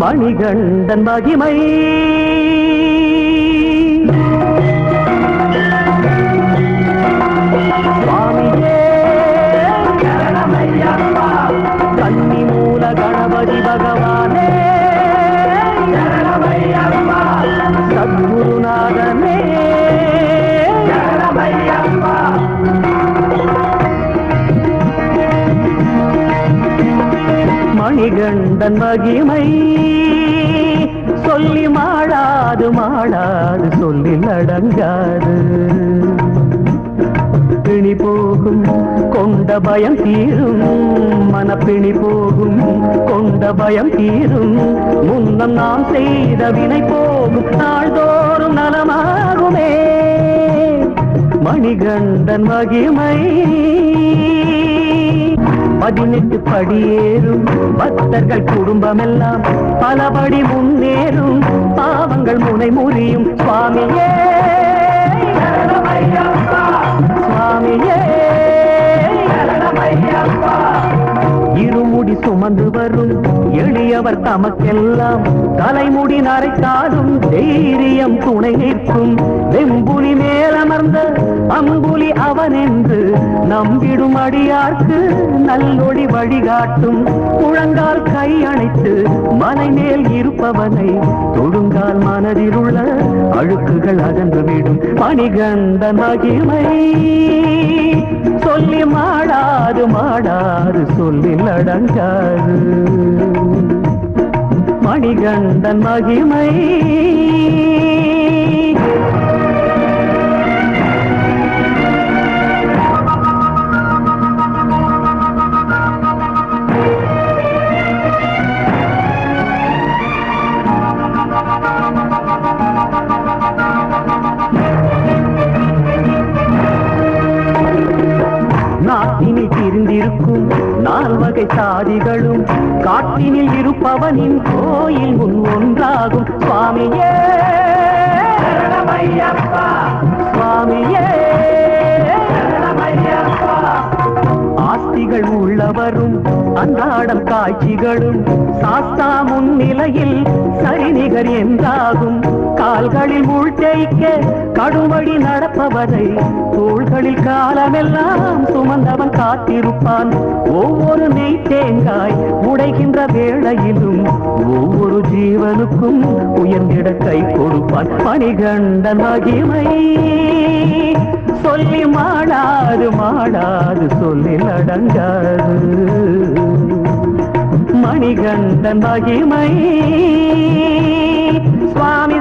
மணிகண்டன் மகிமை சுவாமியே சரணமையப்பா. கன்னி மூல கணபதி பகவான் நிகண்டன் மகிமை. சொல்லி மாடாது மாடாது சொல்லி அடங்காது பிணி போகும் கொண்ட பயம் தீரும். மனப்பிணி போகும் கொண்ட பயம் தீரும். முன்னம் நாம் செய்த வினை போகும் நாள்தோறும் நலமாகுமே. மணிகண்டன் மகிமை. பதினெட்டு படியேறும் பக்தர்கள் குடும்பமெல்லாம் பலபடி முன்னேறும். பாவங்கள் முனை முறியும். சுவாமியே. சுவாமியே. இருமுடி சுமந்து வரும். எளியவர் தமக்கெல்லாம் தலைமுடி நரைத்தாலும் தைரியம் துணை நிற்கும். வெம்புலி மேல அம்புலி அவன் என்று நம்பிடும் அடியார்க்கு நல்லொளி வழிகாட்டும். முழங்கால் கை அணைத்து மலை மேல் இருப்பவனை தொடுங்கால் மனதில் உள்ள அழுக்குகள் அகன்றுவிடும் மணிகண்ட மகிமை. சொல்லி மாடாது மாடாது சொல்லி அடங்காது. மணிகண்டன் மகிமை. இருந்திருக்கும். நால்வகை சாதிகளும் காட்டினில் இருப்பவனின் கோயில் முன் ஒன்றாகும். சுவாமியே. சுவாமியே அன்றாடம் காட்சிகளும் சாஸ்தா முன்னிலையில் சரிநிகர் என்றாகும். கால்களில் முள் கடுமடி நடப்பவரை தோள்களில் காலமெல்லாம் சுமந்தவன் காத்திருப்பான். ஒவ்வொரு நெய் தேங்காய் உடைகின்ற வேளையிலும் ஒவ்வொரு ஜீவனுக்கும் உயர்ந்திட கை கொடுப்பான். மணிகண்டன் மகிமை. மாடாது மாடாது சொல்லில் அடங்காது. மணிகண்டன் மகிமை சுவாமி